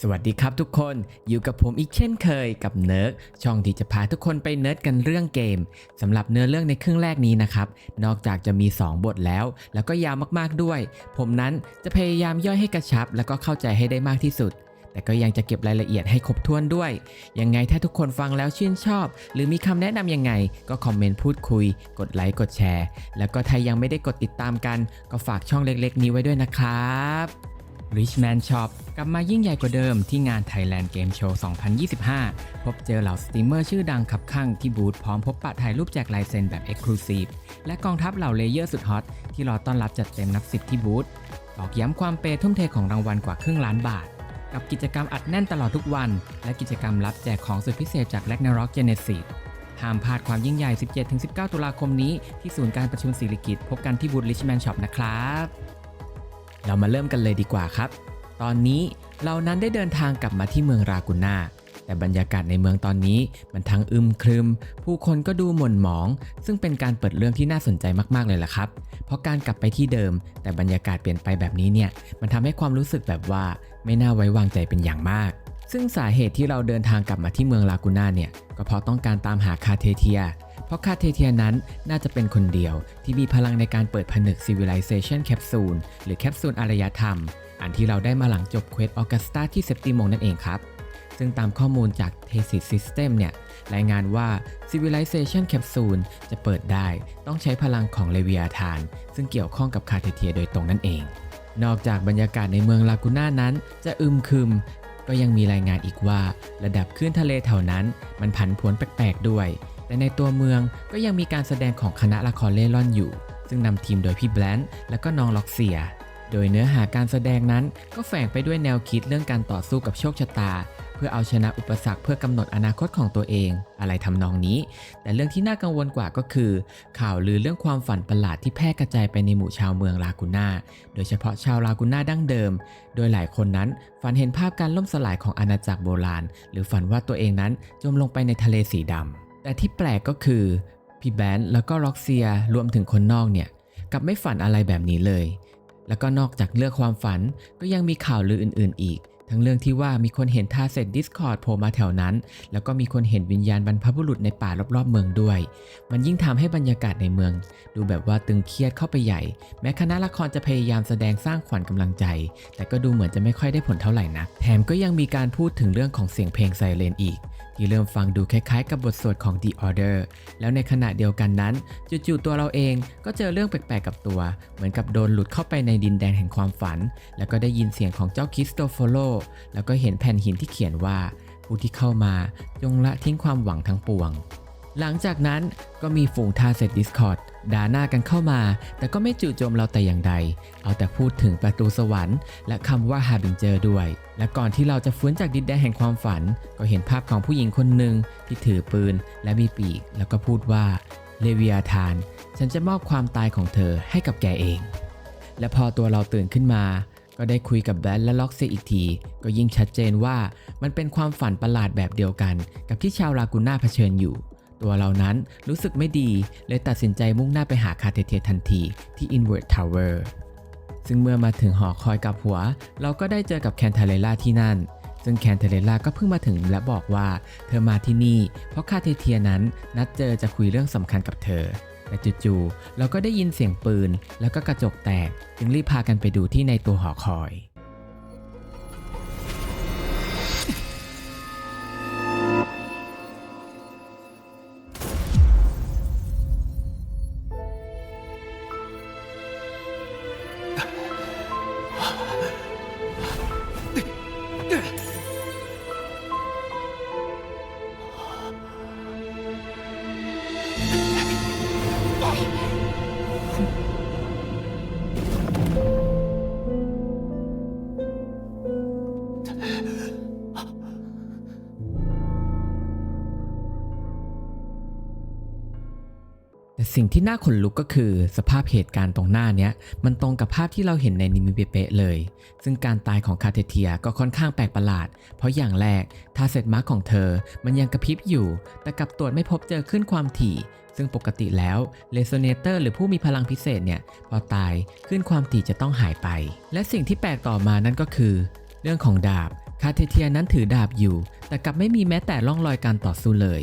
สวัสดีครับทุกคนอยู่กับผมอีกเช่นเคยกับเนิร์กช่องที่จะพาทุกคนไปเนิร์ดกันเรื่องเกมสำหรับเนื้อเรื่องในครึ่งแรกนี้นะครับ นอกจากจะมี 2 บทแล้ว แล้วก็ยาวมากๆด้วย ผมนั้นจะพยายามย่อยให้กระชับ แล้วก็เข้าใจให้ได้มากที่สุด แต่ก็ยังจะเก็บรายละเอียดให้ครบถ้วนด้วย ยังไงถ้าทุกคนฟังแล้วชื่นชอบ หรือมีคำแนะนำยังไง ก็คอมเมนต์พูดคุย กดไลค์กดแชร์ แล้วก็ถ้ายังไม่ได้กดติดตามกัน ก็ฝากช่องเล็ก ๆ นี้ไว้ด้วยนะครับ Richman Shop กลับมายิ่งใหญ่กว่าเดิมที่งาน Thailand Game Show 2025 พบเจอเหล่าสตรีมเมอร์ชื่อดังขับข้างที่บูธพร้อมพบปะถ่ายรูปแจกลายเซ็นแบบ Exclusive และกองทัพเหล่าเลเยอร์สุดฮอตที่รอต้อนรับจัดเต็มนับสิบที่บูธตอกย้ำความเปย์ทุ่มเทของรางวัลกว่าครึ่งล้านบาท กับกิจกรรมอัดแน่นตลอดทุกวัน และกิจกรรมรับแจกของสุดพิเศษจาก Ragnarok Genesis ห้ามพลาดความยิ่งใหญ่ 17-19 ตุลาคมนี้ ที่ศูนย์การประชุมศิริกิตพบกันที่บูธ Richman Shop นะครับ เรามาเริ่มกันเลยดีกว่าครับ ตอนนี้เรานั้นได้เดินทางกลับมาที่เมืองรากุน่าแต่บรรยากาศในเมืองตอนนี้มันทั้งอึมครึม ผู้คนก็ดูหม่นหมอง ซึ่งเป็นการเปิดเรื่องที่น่าสนใจมากๆเลยล่ะครับ เพราะการกลับไปที่เดิม แต่บรรยากาศเปลี่ยนไปแบบนี้เนี่ย มันทำให้ความรู้สึกแบบว่าไม่น่าไว้วางใจเป็นอย่างมาก ซึ่งสาเหตุที่เราเดินทางกลับมาที่เมืองลากูน่าเนี่ย ก็เพราะต้องการตามหาคาเทเทีย เพราะคาเทเทียนั้นน่าจะเป็นคนเดียวที่มีพลังในการเปิดผนึก Civilization Capsule หรือแคปซูลอารยธรรม อันที่เราได้มาหลังจบเควสออกัสตาที่เซปติมงนั่นเองครับ ซึ่งตามข้อมูลจาก Thesis System เนี่ย รายงานว่า Civilization Capsule จะเปิดได้ต้องใช้พลังของเลเวียธาน ซึ่งเกี่ยวข้องกับคาเทเทียโดยตรงนั่นเอง นอกจากบรรยากาศในเมืองลากูน่านั้นจะอึมครึมก็ยังมีรายงานอีกว่า ระดับคลื่นทะเลแถวนั้น มันผันผวนแปลกๆด้วย แต่ในตัวเมืองก็ยังมีการแสดงของคณะละครเล่ร่อนอยู่ ซึ่งนำทีมโดยพี่แบลนท์และก็น้องล็อกเซีย โดยเนื้อหาการแสดงนั้นก็แฝงไปด้วยแนวคิดเรื่องการต่อสู้กับโชคชะตา เพื่อเอาชนะอุปสรรคเพื่อกำหนดอนาคตของตัวเอง อะไรทำนองนี้ แต่เรื่องที่น่ากังวลกว่าก็คือ ข่าวลือเรื่องความฝันประหลาดที่แพร่กระจายไปในหมู่ชาวเมืองลากูน่าโดยเฉพาะชาวลากูน่าดั้งเดิม โดยหลายคนนั้นฝันเห็นภาพการล่มสลายของอาณาจักรโบราณ หรือฝันว่าตัวเองนั้นจมลงไปในทะเลสีดำ แต่ที่แปลกก็คือพี่แบนแล้วก็ล็อกเซียรวมถึงคนนอกเนี่ยกลับไม่ฝันอะไรแบบนี้เลย แล้วก็นอกจากเรื่องความฝันก็ยังมีข่าวลืออื่น ๆ อีก ทั้งเรื่องที่ว่ามีคนเห็นทาเสร็จดิสคอร์ดโผล่มาแถวนั้น แล้วก็มีคนเห็นวิญญาณบรรพบุรุษในป่ารอบๆเมืองด้วย มันยิ่งทำให้บรรยากาศในเมือง ดูแบบว่าตึงเครียดเข้าไปใหญ่ แม้คณะละครจะพยายามแสดงสร้างขวัญกำลังใจ แต่ก็ดูเหมือนจะไม่ค่อยได้ผลเท่าไหร่นะแถมก็ยังมีการพูดถึงเรื่องของเสียงเพลงไซเรนอีก ที่เริ่มฟังดูคล้ายๆ กับบทสวดของ The Order แล้วในขณะเดียวกันนั้นจู่ๆตัวเราเองก็เจอเรื่องแปลกๆกับตัว เหมือนกับโดนหลุดเข้าไปในดินแดนแห่งความฝัน แล้วก็ได้ยินเสียงของเจ้าคริสโตโฟโลแล้วก็เห็นแผ่นหินที่เขียนว่า ผู้ที่เข้ามาจงละทิ้งความหวังทั้งปวง หลังจากนั้นก็มีฝูงทาเซตดิสคอร์ดด่าหน้ากันเข้ามา แต่ก็ไม่จู่โจมเราแต่อย่างใด เอาแต่พูดถึงประตูสวรรค์ และคำว่าฮาบิงเจอร์ด้วย และก่อนที่เราจะฟื้นจากดินแดนแห่งความฝัน ก็เห็นภาพของผู้หญิงคนหนึ่งที่ถือปืนและมีปีก แล้วก็พูดว่าเลเวียธาน ฉันจะมอบความตายของเธอให้กับแกเอง และพอตัวเราตื่นขึ้นมา ก็ได้คุยกับแบนและล็อกเซอีกที ก็ยิ่งชัดเจนว่ามันเป็นความฝันประหลาดแบบเดียวกัน กับที่ชาวลากูน่าเผชิญอยู่ ตัวเรานั้นรู้สึกไม่ดี เลยตัดสินใจมุ่งหน้าไปหาคาเทเทียทันทีที่ Invert Tower ซึ่งเมื่อมาถึงหอคอยกับหัว เราก็ได้เจอกับแคนเทเลล่าที่นั่น ซึ่งแคนเทเลล่าก็เพิ่งมาถึงและบอกว่า เธอมาที่นี่ เพราะคาเทเทียนั้นนัดเจอจะคุยเรื่องสำคัญกับเธอแต่จู่ๆเราก็ได้ยินเสียงปืน แล้วก็กระจกแตก จึงรีบพากันไปดูที่ในตัวหอคอย สิ่งที่น่าขนลุกก็คือ สภาพเหตุการณ์ตรงหน้าเนี้ยมันตรงกับภาพที่เราเห็นในนิมิเป๊ะเลย ซึ่งการตายของคาเทเทียก็ค่อนข้างแปลกประหลาด เพราะอย่างแรกทาเซตมาร์กของเธอ มันยังกระพริบอยู่ แต่กลับตรวจไม่พบเจอขึ้นความถี่ ซึ่งปกติแล้วเลโซเนเตอร์หรือผู้มีพลังพิเศษเนี่ยพอตายขึ้นความถี่จะต้องหายไป และสิ่งที่แปลกต่อมานั่นก็คือ เรื่องของดาบคาเทเทียนั้นถือดาบอยู่ แต่กลับไม่มีแม้แต่ร่องรอยการต่อสู้เลย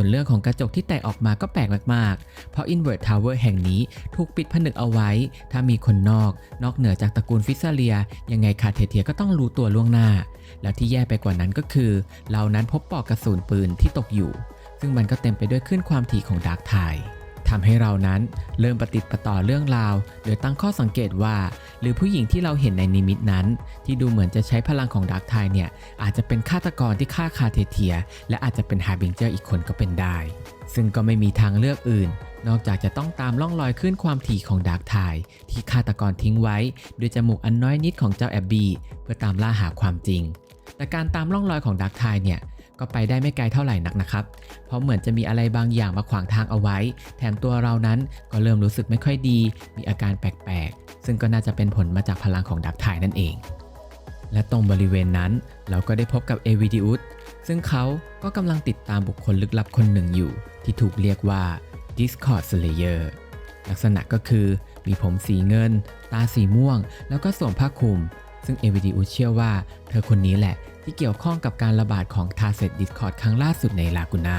ส่วนเรื่องของกระจกที่แตกออกมาก็แปลกมากๆ เพราะ Invert Tower แห่งนี้ถูกปิดผนึกเอาไว้ ถ้ามีคนนอก นอกเหนือจากตระกูลฟิซาเลีย ยังไงคาเทเทียก็ต้องรู้ตัวล่วงหน้า แล้วที่แย่ไปกว่านั้นก็คือ เรานั้นพบปลอกกระสุนปืนที่ตกอยู่ ซึ่งมันก็เต็มไปด้วยขึ้นความถี่ของดาร์กไท ทำให้เรานั้นเริ่มปฏิดประต่อเรื่องราวโดยตั้งข้อสังเกตว่า หรือผู้หญิงที่เราเห็นในนิมิตนั้น ที่ดูเหมือนจะใช้พลังของดาร์กไทเนี่ยอาจจะเป็นฆาตกรที่ฆ่าคาเทเทีย และอาจจะเป็นฮาร์บิงเจอร์อีกคนก็เป็นได้ ซึ่งก็ไม่มีทางเลือกอื่น นอกจากจะต้องตามล่องรอยขึ้นความถี่ของดาร์กไทที่ฆาตกรทิ้งไว้ด้วยจมูกอันน้อยนิดของเจ้าแอบบี้เพื่อตามล่าหาความจริง แต่การตามล่องรอยของดาร์กไทเนี่ย ก็ไปได้ไม่ไกลเท่าไหร่นักนะครับ เพราะเหมือนจะมีอะไรบางอย่างมาขวางทางเอาไว้ แถมตัวเรานั้นก็เริ่มรู้สึกไม่ค่อยดี มีอาการแปลกๆ ซึ่งก็น่าจะเป็นผลมาจากพลังของดักไทยนั่นเอง และตรงบริเวณนั้นเราก็ได้พบกับเอวิดิอุสซึ่งเขาก็กำลังติดตามบุคคลลึกลับคนหนึ่งอยู่ ที่ถูกเรียกว่า Discord Slayer ลักษณะก็คือมีผมสีเงิน ตาสีม่วง แล้วก็สวมผ้าคลุม ซึ่งเอวิดิอุสเชื่อว่า เธอคนนี้แหละ ที่เกี่ยวข้องกับการระบาดของทาเซตดิสคอร์ดครั้งล่าสุดในลากูนา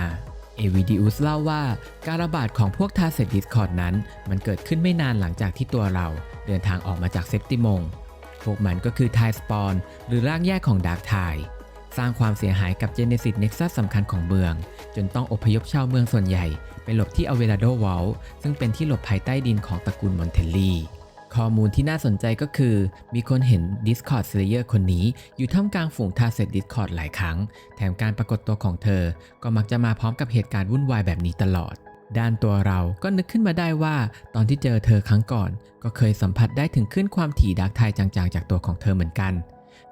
เอวิดิอุสเล่าว่าการระบาดของพวกทาเซตดิสคอร์ดนั้น มันเกิดขึ้นไม่นานหลังจากที่ตัวเรา เดินทางออกมาจากเซปติมง พวกมันก็คือไทสปอนหรือร่างแยกของดาร์กไทสร้างความเสียหายกับเจเนซิสเน็กซัสสำคัญของเมือง จนต้องอพยพชาวเมืองส่วนใหญ่ ไปหลบที่อเวลาโดวอลซึ่งเป็นที่หลบภายใต้ดินของตระกูลมอนเทลลี ข้อมูลที่น่าสนใจก็คือ มีคนเห็น Discord Slayer คนนี้ อยู่ท่ามกลางฝูงทาเซต Discord หลายครั้ง แถมการปรากฏตัวของเธอ ก็มักจะมาพร้อมกับเหตุการณ์วุ่นวายแบบนี้ตลอด ด้านตัวเราก็นึกขึ้นมาได้ว่า ตอนที่เจอเธอครั้งก่อน ก็เคยสัมผัสได้ถึงขึ้นความถี่ดักไทยจางๆ จากตัวของเธอเหมือนกัน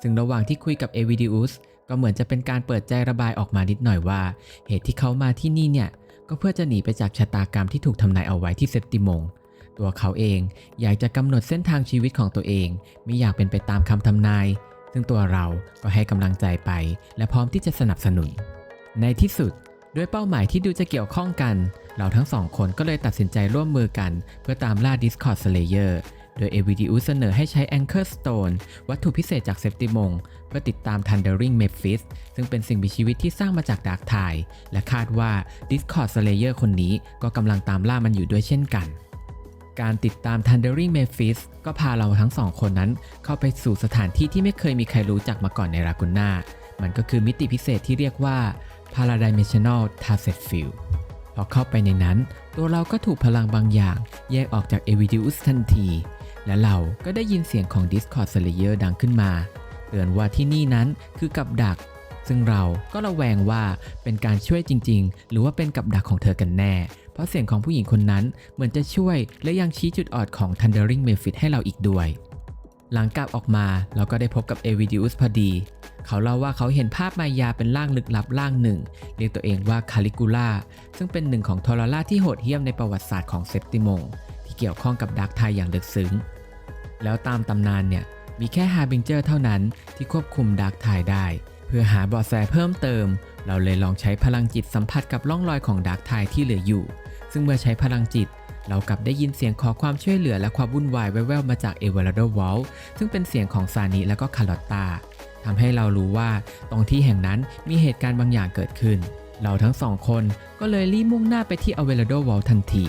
ซึ่งระหว่างที่คุยกับเอวิดิอุสก็เหมือนจะเป็นการเปิดใจระบายออกมานิดหน่อยว่า เหตุที่เขามาที่นี่เนี่ยก็เพื่อจะหนีไปจากชะตากรรมที่ถูกทำนายเอาไว้ที่เซปติมง ตัวเขาเองอยากจะกำหนดเส้นทางชีวิตของตัวเองไม่อยากเป็นไปตามคำทำนาย ซึ่งตัวเราก็ให้กำลังใจไป และพร้อมที่จะสนับสนุน ในที่สุดด้วยเป้าหมายที่ดูจะเกี่ยวข้องกัน เราทั้งสองคนก็เลยตัดสินใจร่วมมือกัน เพื่อตามล่า Discord Slayer โดย AVDU เสนอให้ใช้ Anchor Stone วัตถุพิเศษจากเซปติมงเพื่อติดตาม Thundering Memphis ซึ่งเป็นสิ่งมีชีวิตที่สร้างมาจากดาร์กไทและคาดว่า Discord Slayer คนนี้ก็กำลังตามล่ามันอยู่ด้วยเช่นกัน การติดตาม Thundering Memphis ก็พาเราทั้งสองคนนั้น เข้าไปสู่สถานที่ที่ไม่เคยมีใครรู้จักมาก่อนในรากุน่า มันก็คือมิติพิเศษที่เรียกว่า Paradimensional t a s e t Field พอเข้าไปในนั้น ตัวเราก็ถูกพลังบางอย่าง แยกออกจาก Evidius ทันที และเราก็ได้ยินเสียงของ Discord Slayer ดังขึ้นมา เตือนว่าที่นี่นั้นคือกับดัก ซึ่งเราก็ระแวงว่าเป็นการช่วยจริง ๆ หรือว่าเป็นกับดักของเธอกันแน่ เพราะเสียงของผู้หญิงคนนั้นเหมือนจะช่วยและยังชี้จุดอ่อนของ Thundering Memphis ให้เราอีกด้วย หลังกลับออกมาเราก็ได้พบกับเอวิดิอุสพอดี เขาเล่าว่าเขาเห็นภาพมายาเป็นร่างลึกลับร่างหนึ่ง เรียกตัวเองว่าคาลิกูล่าซึ่งเป็นหนึ่งของทอร์ล่าที่โหดเหี้ยมในประวัติศาสตร์ของเซปติมงที่เกี่ยวข้องกับดาร์กไทยอย่างลึกซึ้ง แล้วตามตำนานเนี่ยมีแค่ฮาร์บิงเจอร์เท่านั้นที่ควบคุมดาร์กไทยได้ เพื่อหาเบาะแสเพิ่มเติม เราเลยลองใช้พลังจิตสัมผัสกับร่องรอยของดาร์กไทยที่เหลืออยู่ ซึ่งเมื่อใช้พลังจิต เรากลับได้ยินเสียงขอความช่วยเหลือและความวุ่นวายแว่วๆมาจากเอเวอร์โดวอลซึ่งเป็นเสียงของซานิและก็คาร์ลอตตาทำให้เรารู้ว่าตรงที่แห่งนั้นมีเหตุการณ์บางอย่างเกิดขึ้น เราทั้งสองคนก็เลยรีบมุ่งหน้าไปที่เอเวอร์โดวอลทันที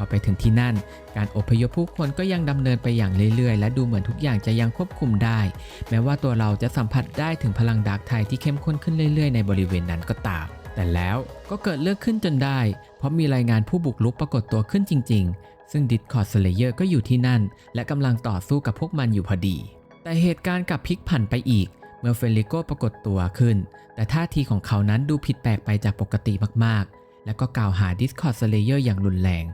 อไปถึงที่นั่น การอพยพผู้คนก็ยังดำเนินไปอย่างเรื่อยๆ และดูเหมือนทุกอย่างจะยังควบคุมได้ แม้ว่าตัวเราจะสัมผัสได้ถึงพลังดาร์กไทยที่เข้มข้นขึ้นเรื่อยๆ ในบริเวณนั้นก็ตาม แต่แล้วก็เกิดเรื่องขึ้นจนได้ เพราะมีรายงานผู้บุกรุกปรากฏตัวขึ้นจริง ๆ ซึ่งดิสคอร์ดสเลเยอร์ก็อยู่ที่นั่น และกำลังต่อสู้กับพวกมันอยู่พอดี แต่เหตุการณ์กลับพลิกผันไปอีกเมื่อเฟลิโกปรากฏตัวขึ้น แต่ท่าทีของเขานั้นดูผิดแปลกไปจากปกติมากๆ และก็กล่าวหาดิสคอร์สเลเยอร์อย่างรุนแรง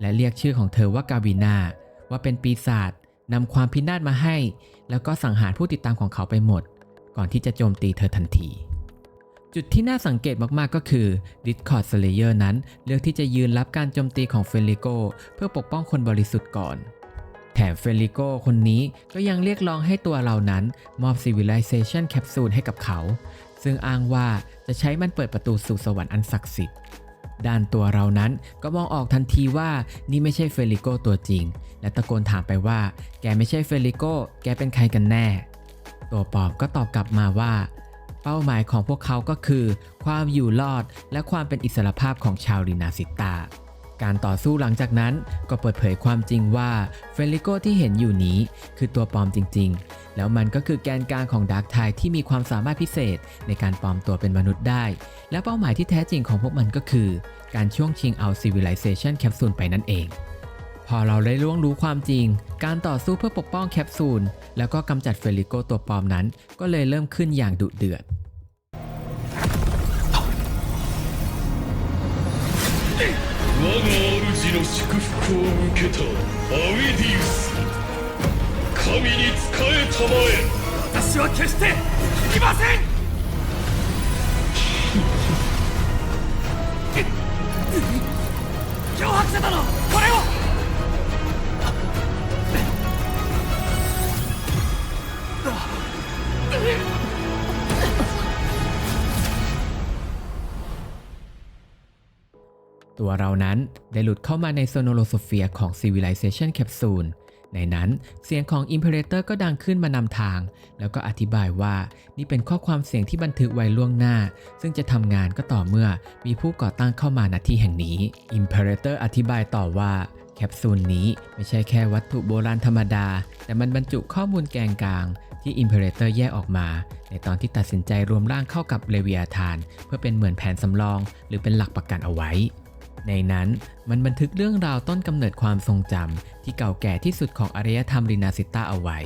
และเรียกชื่อของเธอว่ากาบินาว่าเป็นปีศาจนำความพินาศมาให้ แล้วก็สังหารผู้ติดตามของเขาไปหมด ก่อนที่จะโจมตีเธอทันที จุดที่น่าสังเกตมากๆก็คือ Discord Slayer นั้นเลือกที่จะยืนรับการโจมตีของเฟลิโกเพื่อปกป้องคนบริสุทธิ์ก่อน แถมเฟลิโกคนนี้ก็ยังเรียกร้องให้ตัวเรานั้นมอบ Civilization Capsule ให้กับเขา ซึ่งอ้างว่าจะใช้มันเปิดประตูสู่สวรรค์อันศักดิ์สิทธิ์ ด้านตัวเรานั้นก็มองออกทันทีว่านี่ไม่ใช่เฟลิโกตัวจริง และตะโกนถามไปว่า แกไม่ใช่เฟลิโกแกเป็นใครกันแน่ ตัวปอบก็ตอบกลับมาว่า เป้าหมายของพวกเขาก็คือ ความอยู่รอดและความเป็นอิสรภาพของชาวรินาซิตา การต่อสู้หลังจากนั้นก็เปิดเผยความจริงว่าเฟลิโกที่เห็นอยู่นี้คือตัวปลอมจริง ๆ แล้วมันก็คือแกนกลางของดาร์กไทที่มีความสามารถพิเศษในการปลอมตัวเป็นมนุษย์ได้ และเป้าหมายที่แท้จริงของพวกมันก็คือ การช่วงชิงเอา Civilization แคปซูลไปนั่นเอง พอเราได้ล่วงรู้ความจริง การต่อสู้เพื่อปกป้องแคปซูลแล้วก็กำจัดเฟลิโกตัวปลอมนั้น ก็เลยเริ่มขึ้นอย่างดุเดือด 我が主の祝福を受けたアウェディウス神に仕えたまえ私は決して引きません脅迫者だろこれを ตัวเรานั้นได้หลุดเข้ามาในโซโนโลโซเฟียของ Civilization Capsule ในนั้นเสียงของ Imperator ก็ดังขึ้นมานำทาง แล้วก็อธิบายว่านี่เป็นข้อความเสียงที่บันทึกไว้ล่วงหน้า ซึ่งจะทำงานก็ต่อเมื่อมีผู้ก่อตั้งเข้ามาณที่แห่งนี้ Imperator อธิบายต่อว่าแคปซูลนี้ไม่ใช่แค่วัตถุโบราณธรรมดา แต่มันบรรจุข้อมูลแกนกลางที่ Imperator แยกออกมา ในตอนที่ตัดสินใจรวมร่างเข้ากับเลเวียธาน เพื่อเป็นเหมือนแผนสำรอง หรือเป็นหลักประกันเอาไว้ ในนั้นมันบันทึกเรื่องราวต้นกำเนิดความทรงจำที่เก่าแก่ที่สุดของอารยธรรมรินาซิต้าเอาไว้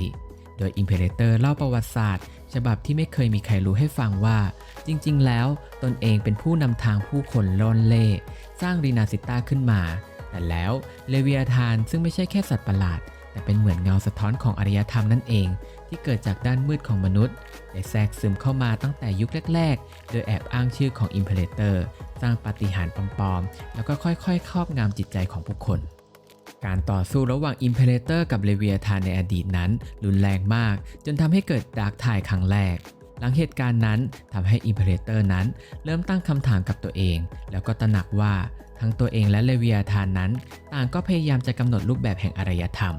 โดยอิมเพเรเตอร์เล่าประวัติศาสตร์ ฉบับที่ไม่เคยมีใครรู้ให้ฟังว่า จริงๆ แล้วตนเองเป็นผู้นำทางผู้คนล่อนเล่ สร้างรินาซิต้าขึ้นมา แต่แล้วเลเวียธานซึ่งไม่ใช่แค่สัตว์ประหลาด แต่เป็นเหมือนเงาสะท้อนของอารยธรรมนั่นเอง ที่เกิดจากด้านมืดของมนุษย์ได้แทรกซึมเข้ามาตั้งแต่ยุคแรก ๆ โดยแอบอ้างชื่อของอิมเพเรเตอร์ สร้างปาฏิหาริย์ปลอมๆ แล้วก็ค่อยๆ ครอบงำจิตใจของผู้คน การต่อสู้ระหว่างอิมเพเรเตอร์กับเลเวียธานในอดีตนั้น รุนแรงมาก จนทำให้เกิดดาร์กไทายครั้งแรก หลังเหตุการณ์นั้นทำให้อิมเพเรเตอร์นั้น เริ่มตั้งคำถามกับตัวเอง แล้วก็ตระหนักว่าทั้งตัวเองและเลเวียธานนั้น ต่างก็พยายามจะกำหนดรูปแบบแห่งอารยธรรม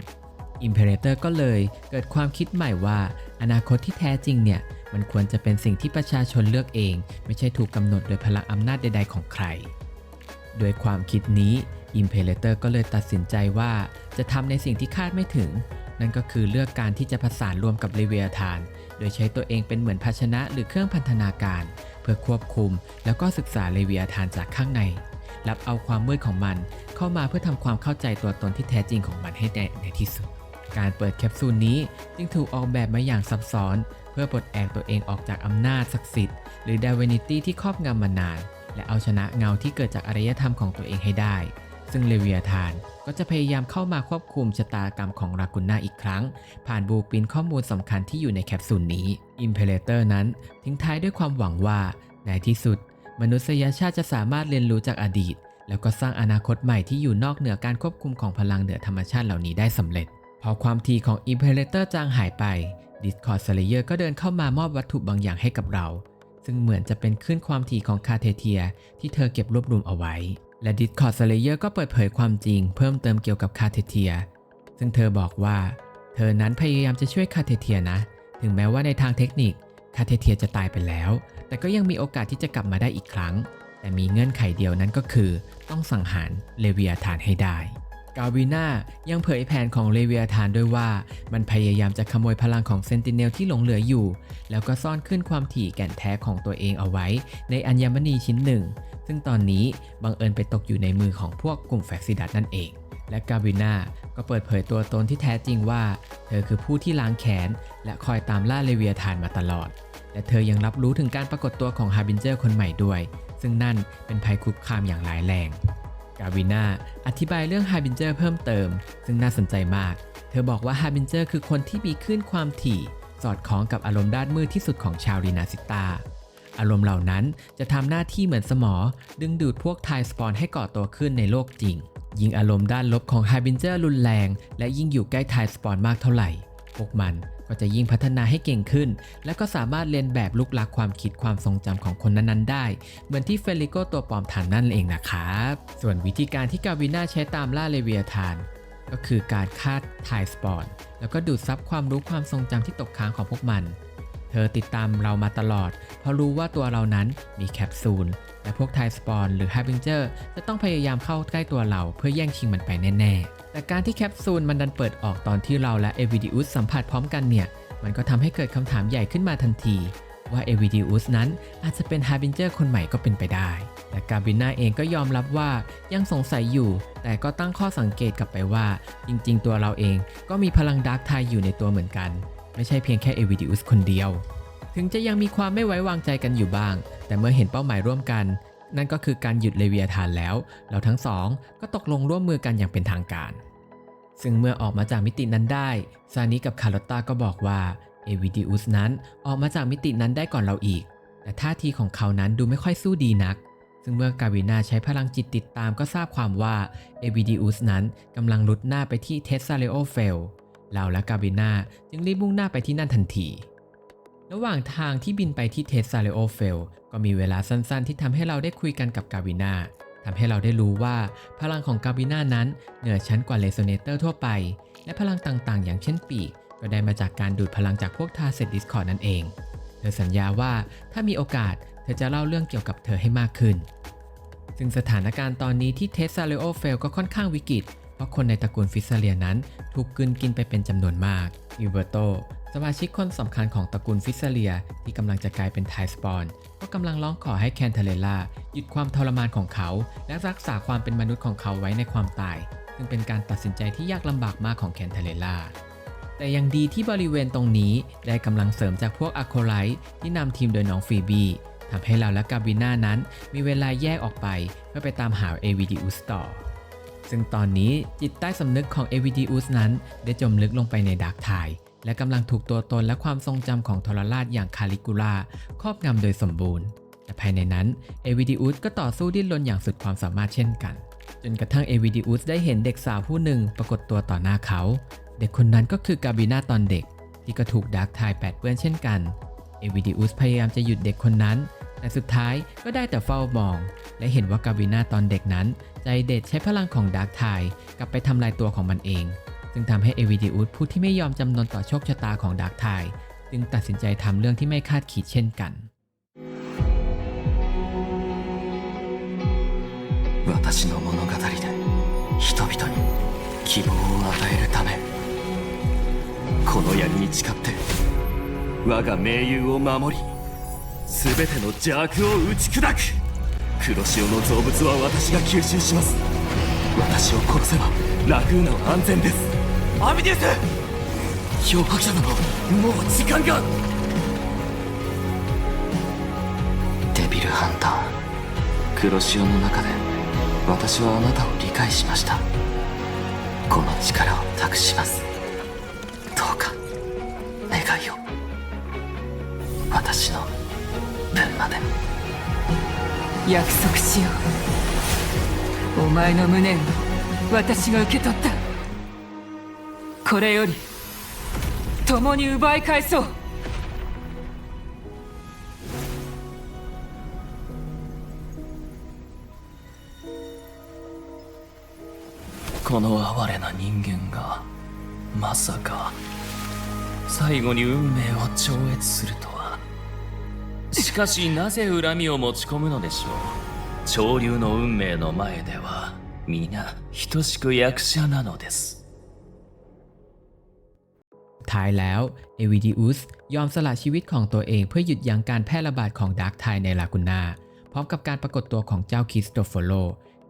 อิมเพเรเตอร์ก็เลยเกิดความคิดใหม่ว่า อนาคตที่แท้จริงเนี่ย มันควรจะเป็นสิ่งที่ประชาชนเลือกเอง ไม่ใช่ถูกกำหนดโดยพลังอำนาจใด ๆ ของใคร โดยความคิดนี้อิมเพเรเตอร์ก็เลยตัดสินใจว่าจะทำในสิ่งที่คาดไม่ถึง นั่นก็คือเลือกการที่จะผสานรวมกับเลเวียธาน โดยใช้ตัวเองเป็นเหมือนภาชนะหรือเครื่องพันธนาการ เพื่อควบคุม แล้วก็ศึกษาเลเวียธานจากข้างใน รับเอาความมืดของมัน เข้ามาเพื่อทำความเข้าใจตัวตนที่แท้จริงของมันให้ได้ในที่สุดการเปิดแคปซูลนี้จึงถูกออกแบบมาอย่างซับซ้อน เพื่อปลดแอกตัวเองออกจากอำนาจศักดิ์สิทธิ์หรือดาวินิตี้ที่ครอบงำมานาน และเอาชนะเงาที่เกิดจากอารยธรรมของตัวเองให้ได้ ซึ่งเลเวียธานก็จะพยายามเข้ามาควบคุมชะตากรรมของรากุน่าอีกครั้ง ผ่านบูปินข้อมูลสำคัญที่อยู่ในแคปซูลนี้อิมเพเลเตอร์นั้นทิ้งท้ายด้วยความหวังว่า ในที่สุด มนุษยชาติจะสามารถเรียนรู้จากอดีต แล้วก็สร้างอนาคตใหม่ที่อยู่นอกเหนือการควบคุมของพลังเหนือธรรมชาติเหล่านี้ได้สำเร็จ พอความทีของ Imperator จางหายไป Discord Slayer ก็เดินเข้ามามอบวัตถุบางอย่างให้กับเรา ซึ่งเหมือนจะเป็นคลื่นความถี่ของคาเทเทีย ที่เธอเก็บรวบรวมเอาไว้ และ Discord Slayer ก็เปิดเผยความจริงเพิ่มเติมเกี่ยวกับคาเทเทีย ซึ่งเธอบอกว่า เธอนั้นพยายามจะช่วยคาเทเทียนะ ถึงแม้ว่าในทางเทคนิคคาเทเทียจะตายไปแล้ว แต่ก็ยังมีโอกาสที่จะกลับมาได้อีกครั้ง แต่มีเงื่อนไขเดียวนั้นก็คือ ต้องสังหารเลเวียธานให้ได้ กาวิน่ายังเผยแผนของเลเวียธานด้วยว่า มันพยายามจะขโมยพลังของเซนติเนลที่หลงเหลืออยู่ แล้วก็ซ่อนขึ้นความถี่แก่นแท้ของตัวเองเอาไว้ ในอัญมณีชิ้นหนึ่ง ซึ่งตอนนี้บังเอิญไปตกอยู่ในมือของพวกกลุ่มแฟกซิดัตนั่นเอง และกาวิน่าก็เปิดเผยตัวตนที่แท้จริงว่า เธอคือผู้ที่ล้างแค้นและคอยตามล่าเลเวียธานมาตลอด และเธอยังรับรู้ถึงการปรากฏตัวของฮาร์บินเจอร์คนใหม่ด้วย ซึ่งนั่นเป็นภัยคุกคามอย่างร้ายแรง กาวิน่าอธิบายเรื่องฮาบินเจอร์เพิ่มเติม ซึ่งน่าสนใจมาก เธอบอกว่าฮาบินเจอร์คือคนที่มีคลื่นความถี่ สอดคล้องกับอารมณ์ด้านมืดที่สุดของชาวรีนาซิตาอารมณ์เหล่านั้นจะทำหน้าที่เหมือนสมอ ดึงดูดพวกไทสปอนให้ก่อตัวขึ้นในโลกจริง ยิ่งอารมณ์ด้านลบของฮาบินเจอร์รุนแรง และยิ่งอยู่ใกล้ไทสปอนมากเท่าไหร่ พวกมัน ก็จะยิ่งพัฒนาให้เก่งขึ้น และก็สามารถเรียนแบบลุกลักความคิดความทรงจำของคนนั้นๆได้ เหมือนที่เฟลิโกตัวปลอมฐานนั่นเองนะครับ ส่วนวิธีการที่กาวิน่าใช้ตามล่าเลเวียธาน ก็คือการฆ่าไทสปอนแล้วก็ดูดซับความรู้ความทรงจำที่ตกค้างของพวกมัน เธอติดตามเรามาตลอด เพราะรู้ว่าตัวเรานั้นมีแคปซูลและพวกไทสปอนหรือฮาร์บิงเจอร์จะต้องพยายามเข้าใกล้ตัวเราเพื่อแย่งชิงมันไปแน่ๆ แต่การที่แคปซูลมันดันเปิดออกตอนที่เราและเอวิดิอุสสัมผัสพร้อมกันเนี่ย มันก็ทำให้เกิดคำถามใหญ่ขึ้นมาทันที ว่าเอวิดิอุสนั้นอาจจะเป็นฮาร์บิงเจอร์คนใหม่ก็เป็นไปได้ แต่กาบิน่าเองก็ยอมรับว่ายังสงสัยอยู่ แต่ก็ตั้งข้อสังเกตกลับไปว่า จริงๆ ตัวเราเองก็มีพลังดาร์กไทอยู่ในตัวเหมือนกัน ไม่ใช่เพียงแค่เอวิดิอุสคนเดียว ถึงจะยังมีความไม่ไว้วางใจกันอยู่บ้าง แต่เมื่อเห็นเป้าหมายร่วมกัน นั่นก็คือการหยุดเลเวียทานแล้วเราทั้งสองก็ตกลงร่วมมือกันอย่างเป็นทางการ ซึ่งเมื่อออกมาจากมิตินั้นได้ ซานิกับคาร์ลอตตาก็บอกว่าเอวิดิอุสนั้นออกมาจากมิตินั้นได้ก่อนเราอีก แต่ท่าทีของเขานั้นดูไม่ค่อยสู้ดีนัก ซึ่งเมื่อกาวินาใช้พลังจิตติดตามก็ทราบความว่าเอวิดิอุสนั้นกำลังลุดหน้าไปที่เทสซาเลโอเฟลเราและกาวินาจึงรีบมุ่งหน้าไปที่นั่นทันที ระหว่างทางที่บินไปที่เทสซาเลโอเฟลก็มีเวลาสั้นๆ ที่ทำให้เราได้คุยกันกับกาวินาทำให้เราได้รู้ว่าพลังของกาวินานั้นเหนือชั้นกว่าเลโซเนเตอร์ทั่วไป และพลังต่างๆ อย่างเช่นปีก ก็ได้มาจากการดูดพลังจากพวกทาเซตดิสคอร์นั่นเอง เธอสัญญาว่าถ้ามีโอกาสเธอจะเล่าเรื่องเกี่ยวกับเธอให้มากขึ้น ซึ่งสถานการณ์ตอนนี้ที่เทสซาเลโอเฟลก็ค่อนข้างวิกฤต เพราะคนในตระกูลฟิสซาเลียนั้นถูกกลืนกินไปเป็นจำนวนมากอิเบอร์โต สมาชิกคนสำคัญของตระกูลฟิสซาเลียที่กำลังจะกลายเป็นไทสปอนก็กำลังร้องขอให้แคนเทเลล่าหยุดความทรมานของเขา และรักษาความเป็นมนุษย์ของเขาไว้ในความตาย ซึ่งเป็นการตัดสินใจที่ยากลำบากมากของแคนเทเลล่าแต่ยังดีที่บริเวณตรงนี้ได้กำลังเสริมจากพวกอะโคไลท์ที่นำทีมโดยน้องฟีบีทำให้เราและกาบิน่านั้นมีเวลาแยกออกไปเพื่อไปตามหาเอวิดิอุสต่อ ซึ่งตอนนี้จิตใต้สำนึกของเอวิดิอุสนั้นได้จมลึกลงไปในดาร์กไทย และกำลังถูกตัวตนและความทรงจำของทรราชอย่างคาลิกูล่าครอบงำโดยสมบูรณ์ แต่ภายในนั้นเอวิดิอุสก็ต่อสู้ดิ้นรนอย่างสุดความสามารถเช่นกัน จนกระทั่งเอวิดิอุสได้เห็นเด็กสาวผู้หนึ่งปรากฏตัวต่อหน้าเขา เด็กคนนั้นก็คือกาบิน่าตอนเด็ก ที่ก็ถูกดาร์กไทายแปดเปื้อนเช่นกันเอวิดิอุสพยายามจะหยุดเด็กคนนั้น แต่สุดท้ายก็ได้แต่เฝ้ามอง และเห็นว่ากาบิน่าตอนเด็กนั้น ใจเด็ดใช้พลังของดาร์กไทายกลับไปทำลายตัวของมันเอง ซึ่งทำให้เอวิดิอุสผู้ที่ไม่ยอมจำนนต่อโชคชะตาของดาร์กไทายจึงตัดสินใจทำเรื่องที่ไม่คาดคิดเช่นกัน 私の物語で人々に希望を与えるためこの槍に誓って我が盟友を守り全ての邪悪を打ち砕く黒潮の造物は私が吸収します私を殺せばラグーナは安全です アビディウス！漂白者殿もう時間が。デビルハンター。黒潮の中で私はあなたを理解しました。この力を託します。どうか願いを。私の分まで。約束しよう。お前の無念を私が受け取ったこれより共に奪い返そう。この哀れな人間がまさか最後に運命を超越するとは。しかしなぜ恨みを持ち込むのでしょう。潮流の運命の前では皆等しく役者なのです ท้ายแล้ว เอวิดิอุสยอมสละชีวิตของตัวเองเพื่อหยุดยั้งการแพร่ระบาดของดาร์กไทในลากูนาพร้อมกับการปรากฏตัวของเจ้าคริสโตโฟโล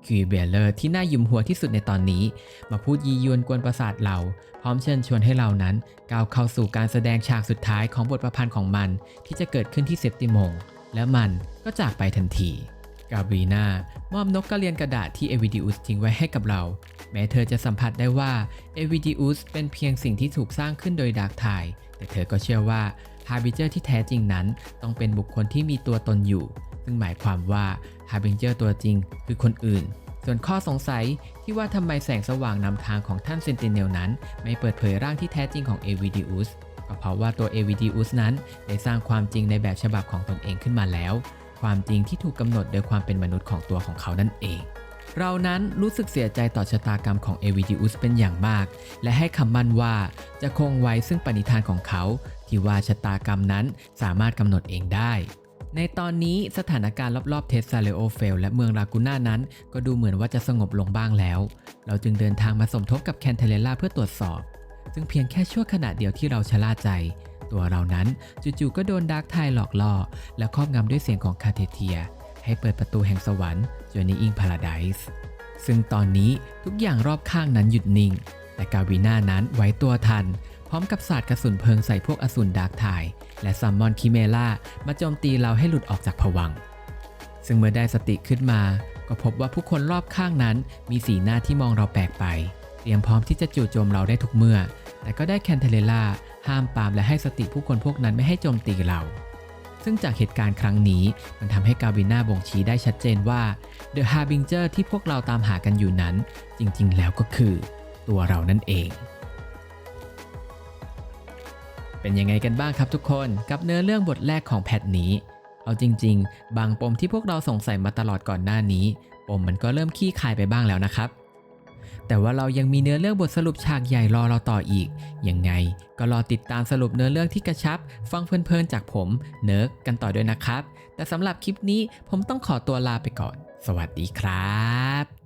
คิวเบลเลอร์ที่น่ายุมหัวที่สุดในตอนนี้ มาพูดยียวนกวนประสาทเรา พร้อมเชิญชวนให้เรานั้นก้าวเข้าสู่การแสดงฉากสุดท้ายของบทประพันธ์ของมัน ที่จะเกิดขึ้นที่เซปติมง และมันก็จากไปทันที กาบรีนามอบนกกระเรียนกระดาษที่เอวิดิอุสทิ้งไว้ให้กับเรา แม้เธอจะสัมผัสได้ว่าเอวิดิอุสเป็นเพียงสิ่งที่ถูกสร้างขึ้นโดยดาร์กไทแต่เธอก็เชื่อว่าฮาร์บิเจอร์ที่แท้จริงนั้น ต้องเป็นบุคคลที่มีตัวตนอยู่ ซึ่งหมายความว่าฮาร์บิเจอร์ตัวจริงคือคนอื่น ส่วนข้อสงสัยที่ว่าทำไมแสงสว่างนำทางของท่านเซนติเนลนั้น ไม่เปิดเผยร่างที่แท้จริงของเอวิดิอุสก็เพราะว่าตัวเอวิดิอุสนั้นได้สร้างความจริงในแบบฉบับของตนเองขึ้นมาแล้ว ความจริงที่ถูกกำหนดโดยความเป็นมนุษย์ของตัวของเขานั่นเอง เรานั้นรู้สึกเสียใจต่อชะตากรรมของเอวิดิอุสเป็นอย่างมาก และให้คำมั่นว่าจะคงไว้ซึ่งปณิธานของเขา ที่ว่าชะตากรรมนั้นสามารถกำหนดเองได้ ในตอนนี้สถานการณ์รอบๆเทสซาเลโอเฟลและเมืองลากูน่านั้น ก็ดูเหมือนว่าจะสงบลงบ้างแล้ว เราจึงเดินทางมาสมทบกับแคนเทเลล่าเพื่อตรวจสอบ ซึ่งเพียงแค่ชั่วขณะเดียวที่เราชะล่าใจ ตัวเรานั้นจู่ๆก็โดนดาร์กไทหลอกล่อ และครอบงำด้วยเสียงของคาเทเทีย ให้เปิดประตูแห่งสวรรค์ Journeying Paradise ซึ่งตอนนี้ทุกอย่างรอบข้างนั้นหยุดนิ่ง แต่กาวิน่านั้นไว้ตัวทัน พร้อมกับศาสตร์กระสุนเพลิงใส่พวกอสูรดาร์กไทและซัมมอนคิเมล่ามาโจมตีเราให้หลุดออกจากผวัง ซึ่งเมื่อได้สติขึ้นมา ก็พบว่าผู้คนรอบข้างนั้นมีสีหน้าที่มองเราแปลกไป เตรียมพร้อมที่จะจู่โจมเราได้ทุกเมื่อ แต่ก็ได้แคนเทเลล่าห้ามปามและให้สติผู้คนพวกนั้นไม่ให้โจมตีเรา ซึ่งจากเหตุการณ์ครั้งนี้มันทำให้กาวิน่าบ่งชี้ได้ชัดเจนว่า The Harbinger ที่พวกเราตามหากันอยู่นั้น จริงๆ แล้วก็คือตัวเรานั่นเอง เป็นยังไงกันบ้างครับทุกคนกับเนื้อเรื่องบทแรกของแพทนี้ เอาจริง ๆ บางปมที่พวกเราสงสัยมาตลอดก่อนหน้านี้ ปมมันก็เริ่มขี้คายไปบ้างแล้วนะครับ แต่ว่าเรายังมีเนื้อเรื่องบทสรุปฉากใหญ่รอเราต่ออีก ยังไงก็รอติดตามสรุปเนื้อเรื่องที่กระชับ ฟังเพลินๆจากผมเนิร์กกันต่อด้วยนะครับ แต่สำหรับคลิปนี้ผมต้องขอตัวลาไปก่อน สวัสดีครับ